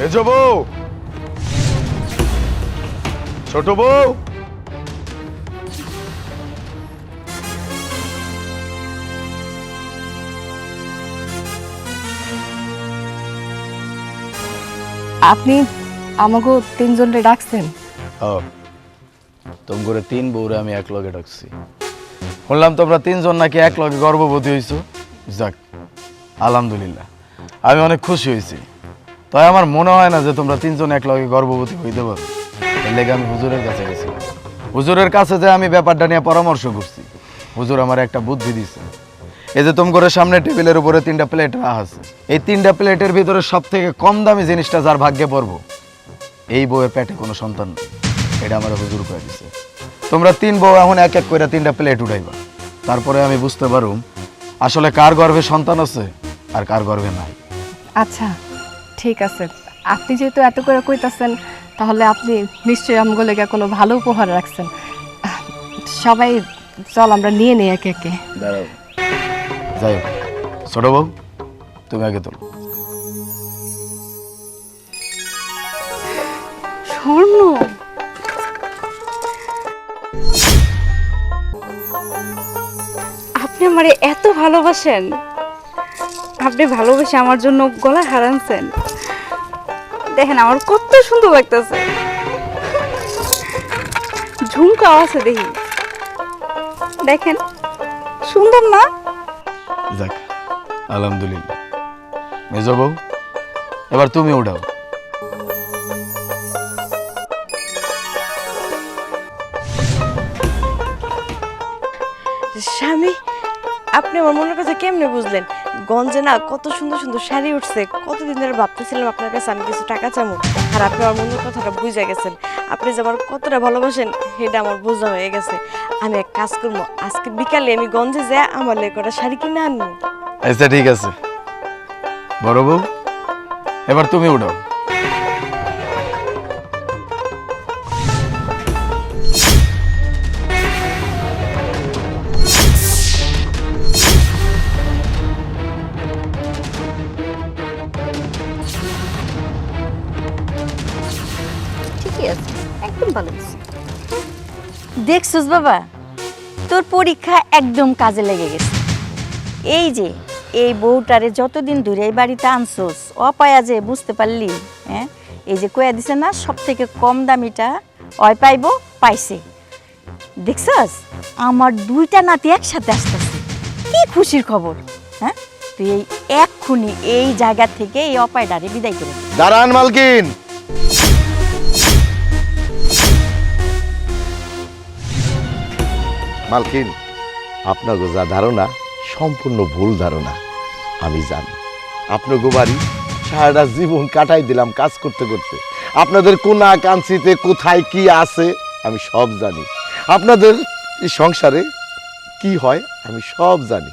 মেজ বউ। ছোট বউ। আপনি আমাকে তিনজনরে ডাকছেন? তোম করে তিন বউরে আমি এক লগে ডাকছি। শুনলাম তোমরা তিনজন নাকি এক লগে গর্ভবতী হইছো। যাক আলহামদুলিল্লাহ। আমি অনেক খুশি হয়েছি তাই আমার মনে হয় না যে তোমরা তিনজন এক লগে গর্ভবতী হইতে পারো। এর লেগে আমি হুজুরের কাছে গেছি হুজুরের কাছে যে আমি ব্যাপারটা নিয়ে পরামর্শ করছি, হুজুর আমার একটা বুদ্ধি দিছে। এই যে তুমি করে সামনে টেবিলের উপরে তিনটা প্লেট রাখা আছে, এই তিনটা প্লেটের ভিতরে সব থেকে কম দামি জিনিসটা যার ভাগ্যে পড়ব, এই বউয়ের পেটে কোনো সন্তান নেই। এটা আমার হুজুর করে দিছে। তোমরা তিন বউ এখন এক এক করে তিনটা প্লেট উঠাইবা। তারপরে আমি বুঝতে পারুম, আসলে কার গর্ভে সন্তান আছে আর কার গর্ভে নাই। আচ্ছা। ঠিক আছে। আপনি যেহেতু এত করে কইতাছেন তাহলে আপনি নিশ্চয়ই আমগো লেগে কোনো ভালো উপহার রাখছেন। সবাই চল আমরা নিয়ে নিই একে একে। দাঁড়াও। যাই হোক ছোট বউ তুমি আগে তোলো। স্বর্ণ আপনি আমারে এত ভালোবাসেন। আপনি ভালোবেসে আমার জন্য গলা হারানছেন। দেখেন আমার কত সুন্দর লাগতেছে। ঝুমকাও আছে দেখি। দেখেন সুন্দর না? যাক আলহামদুলিল্লাহ। মেজ বউ এবার তুমি উঠাও। স্বামী আপনি আমার মনের কথা কেমনে বুঝলেন? গঞ্জে না কত সুন্দর সুন্দর শাড়ি উঠছে। কতদিন ধরে ভাবতেছিলাম আপনার কাছে আমি কিছু টাকা চামো। আর আপনি আমার মনের কথাটা বুঝে গেছেন। আপনি যে আমার কতটা ভালোবাসেন, সেটা আমার বোঝা হয়ে গেছে। আমি এক কাজ করব, আজকে বিকালে আমি গঞ্জে যাই আমার লেকটা শাড়ি কিনে আনব। আচ্ছা ঠিক আছে। বড় বউ, এবার তুমি উঠাও। দেখছস বাবা? তোর পরীক্ষা একদম কাজে লেগে গেছে। এই যে, এই বউটারে যতদিন ধরে এই বাড়িতে আনছোস, অপায়া যে, বুঝতে পারলি? হ্যাঁ? এই যে কয়া দিছে না সব থেকে কম দামিটা অয় পাইব, পাইছে। দেখছস? আমার দুইটা নাতি একসাথে আসতেছে। কি খুশির খবর? হ্যাঁ? তুই এই এক্ষুনি এই জায়গা থেকে এই অপায়টারে বিদায় করে দাঁড়ান মালকিন। মালকিন আপনাকে যা ধারণা, সম্পূর্ণ ভুল ধারণা, আমি জানি। আপনাকে বাড়ি সারাটা জীবন কাটাই দিলাম কাজ করতে করতে। আপনাদের কোনা কাঞ্চিতে কোথায় কি আছে, আমি সব জানি। আপনাদের এই সংসারে কি হয়, আমি সব জানি।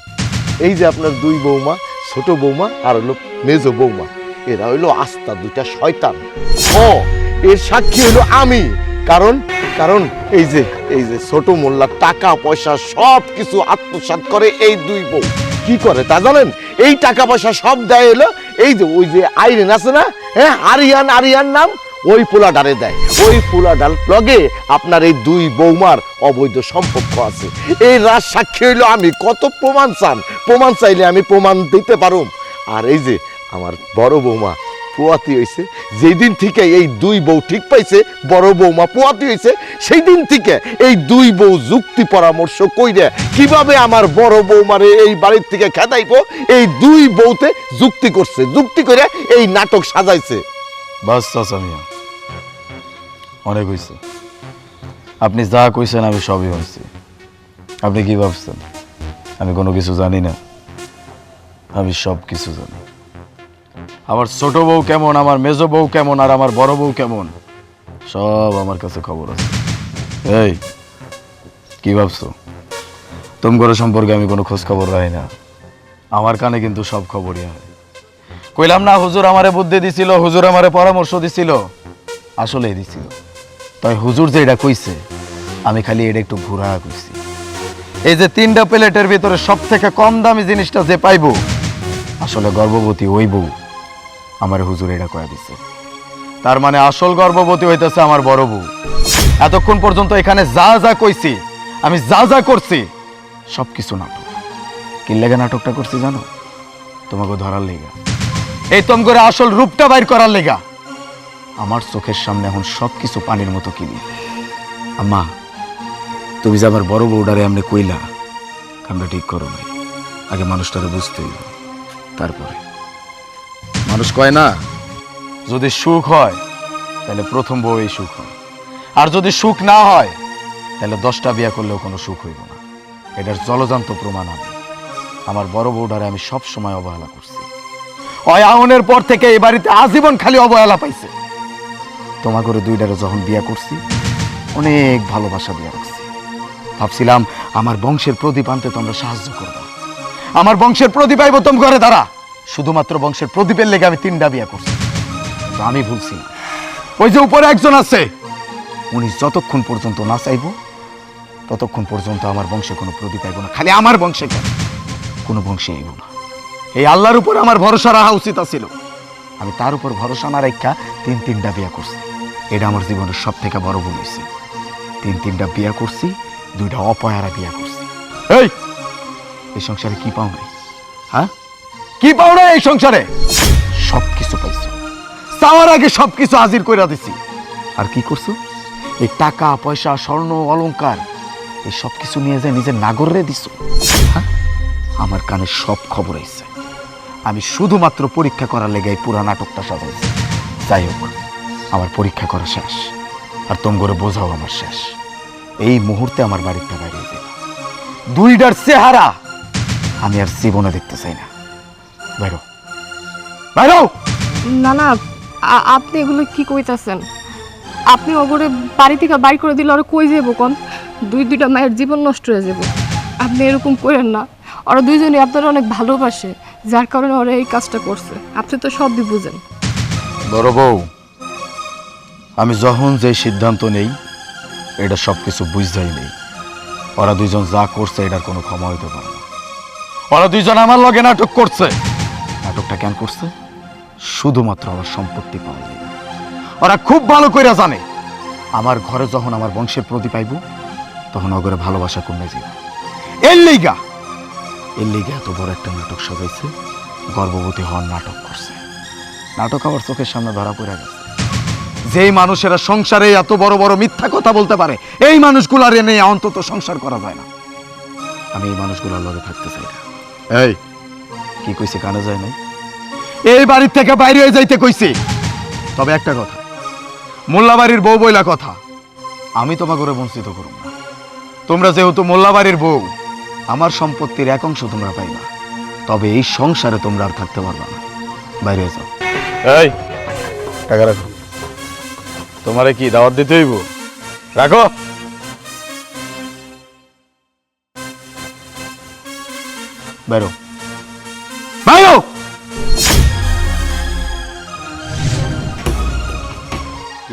এই যে আপনার দুই বৌমা, ছোট বৌমা আর হলো মেজ বৌমা, এরা হইল আস্তা দুইটা শয়তান। ও, এর সাক্ষী হলো আমি। কারণ কারণ এই যে এই যে ছোট মোল্লার টাকা, পয়সা সব কিছু আত্মসাৎ করে এই দুই বউ। কি করে তা জানেন? এই টাকা, পয়সা সব দেয় এলো এই যে ওই যে আইরেন আছে না হ্যাঁ আরিয়ান আরিয়ান নাম, ওই পোলা ডালে দেয়। ওই পোলা ডাল লগে আপনার এই দুই বৌমার অবৈধ সম্পর্ক আছে। এই রাজ সাক্ষী হইল আমি, কত প্রমাণ চান? প্রমাণ চাইলে আমি প্রমাণ দিতে পারুম। আর এই যে আমার বড় বৌমা পোয়াতি হয়েছে যেই দিন থেকে এই দুই বউ ঠিক পাইছে, বড় বৌমা পোয়াতি হয়েছে সেই দিন থেকে এই দুই বউ যুক্তি পরামর্শ কইরে কীভাবে আমার বড় বৌমারে এই বাড়ির থেকে খেদাইবো, এই দুই বউতে যুক্তি করছে। যুক্তি করে এই নাটক সাজাইছে। বাস চাচা মিয়া, অনেক হয়েছে আপনি যা কইছেন আমি সবই হয়েছি আপনি কি ভাবছেন? আমি কোনো কিছু জানি না। আমি সব কিছু জানি। আমার ছোট বউ কেমন, আমার মেজ বউ কেমন, আর আমার বড় বউ কেমন? সব আমার কাছে খবর আছে। এই, কি ভাবছ? তোমার সম্পর্কে আমি কোনো খোঁজ খবর রাখি না। আমার কানে কিন্তু সব খবরই হয়। কইলাম না, হুজুর আমারে বুদ্ধি দিছিল, হুজুর আমারে পরামর্শ দিছিল। আসলেই দিছিল। তাই হুজুর যে এটা কইছে, আমি খালি এটা একটু ঘুরা কইছি। এই যে তিনটা প্লেটের ভিতরে সব থেকে কম দামি জিনিসটা যে পাইব, আসলে গর্ভবতী ওই বউ আমার হুজুর এটা কয়া দিছে। তার মানে আসল গর্ভবতী হইতেছে আমার বড় বউ। এতক্ষণ পর্যন্ত এখানে যা যা কইছি, আমি যা যা করছি সব কিছু নাটক। কি লেগে নাটকটা করছি জানো? তোমাকে ধরার লেগা। এই তম করে আসল রূপটা বাইর করার লেগা। আমার চোখের সামনে এখন সব কিছু পানির মতো কিনি আম্মা, তুমি যে আমার বড় বউডারে এমনি কইলা, কামটা ঠিক করো আগে মানুষটারে বুঝতে হইব তারপরে? মানুষ কয় না? যদি সুখ হয়, তাহলে প্রথম বউ এই সুখ হয়। আর যদি সুখ না হয়, তাহলে দশটা বিয়া করলেও কোনো সুখ হইব না। এটার জলজান্ত প্রমাণ আমি। আমার বড় বউডারে আমি সব সময় অবহেলা করছি। ওই আউনের পর থেকে এই বাড়িতে আজীবন খালি অবহেলা পাইছে। তোমা করে দুইটারে যখন বিয়া করছি, অনেক ভালোবাসা দিয়ে রাখছি। ভাবছিলাম, আমার বংশের প্রদীপ আনতে তোমরা সাহায্য করবা। আমার বংশের প্রদীপ আইব তোম ঘরে দাঁড়া। শুধুমাত্র বংশের প্রদীপের লেগে আমি তিনটা বিয়া করছি। আমি ভুলছি না। ওই যে উপরে একজন আছে। উনি যতক্ষণ পর্যন্ত না চাইব ততক্ষণ পর্যন্ত আমার বংশে কোনো প্রদীপ আইব না। খালি আমার বংশে কেন? কোনো বংশে আইব না। এই আল্লাহর উপর আমার ভরসা রাখা উচিত ছিল আমি তার উপর ভরসা না রেখা তিন তিনটা বিয়া করছি। এটা আমার জীবনের সব থেকে বড় ভুল হয়েছে তিন তিনটা বিয়া করছি দুইটা অপয়ারা বিয়া করছি। এই! এই সংসারে কি পাও নাই? হ্যাঁ? কি পাও নাই এই সংসারে? সব কিছু পাইছো। চাওয়ার আগে সব কিছু হাজির করে দিছি। আর কি করছ? এই টাকা, পয়সা, স্বর্ণ, অলংকার, এই সব কিছু নিয়ে যায় নিজের নাগরে দিছো? হ্যাঁ? আমার কানে সব খবর আইছে। আমি শুধুমাত্র পরীক্ষা করার লেগে এই পুরা নাটকটা সাজাইছি। যাই হোক, আমার পরীক্ষা করা শেষ। আর তোম করে বোঝাও আমার শেষ। এই মুহূর্তে আমার বাইরে যাবে দুইটার চেহারা আমি আর জীবনে দেখতে চাই না। বাইরো বাইরো না না আপনি এগুলো কি কইতাছেন? আপনি ওগরে বাড়ি থেকে বাড়ি করে দিলে ওরা কই যাব কোন? দুই দুইটা মায়ের জীবন নষ্ট হয়ে যাবে আপনি এরকম করেন না। ওরা দুইজনই আপনারা অনেক ভালোবাসে যার কারণে ওরা এই কাজটা করছে। আপনি তো সবই বুঝেন। বড় বউ আমি যখন যে সিদ্ধান্ত নেই এটা সব কিছু বুঝতেই নেই। ওরা দুইজন যা করছে এটার কোনো ক্ষমা হইতে পারে না। ওরা দুইজন আমার লগে নাটক করছে। কেন করছে শুধুমাত্র আমার সম্পত্তি পাওয়া যায় ওরা খুব ভালো করে জানে আমার ঘরে যখন আমার বংশের প্রদীপ আইব তখন অগরে ভালোবাসা কমে যাবে এর লিগা এর লিগা এত বড় একটা নাটক সাজাইছে গর্ভবতী হওয়ার নাটক করছে। নাটক আমার চোখের সামনে ধরা পড়ে গেছে। যেই মানুষেরা সংসারে এত বড় বড় মিথ্যা কথা বলতে পারে এই মানুষগুলার এনে অন্তত সংসার করা যায় না। আমি এই মানুষগুলার লগে থাকতে চাই না। এই। কি কইছে কানে যায় নাই? এই বাড়ির থেকে বাইরে হয়ে যাইতে কইছি। তবে একটা কথা মোল্লাবাড়ির বউ বইলা কথা আমি তোমাকে করে বঞ্চিত করব না। তোমরা যেহেতু মোল্লাবাড়ির বউ আমার সম্পত্তির এক অংশ তোমরা পাইবা। তবে এই সংসারে তোমরা আর থাকতে পারবা না। বাইরে যাও। এই টাকা রাখো। তোমারে কি দাওয়াত দিতে হইব? রাখো। বাইরো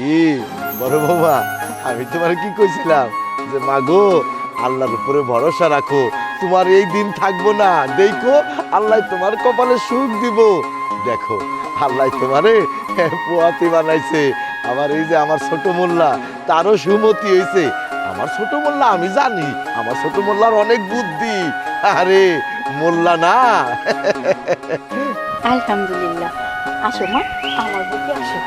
কি বড় বাবা আমি তোমার কি কইছিলাম? যে মাগো আল্লাহর উপরে ভরসা রাখো। তোমার এই দিন থাকব না। দেখো, আল্লাহ তোমার কপালে সুখ দিব। দেখো, আল্লাহ তোমারে পোয়াতি বানাইছে। আমার এই যে, আমার ছোট মোল্লা, তারও সুমতি হয়েছে আমার ছোট মোল্লা, আমি জানি, আমার ছোট মোল্লার অনেক বুদ্ধি। আরে, মোল্লা না। আলহামদুলিল্লাহ। আসো মা, আমার বুকে আসো।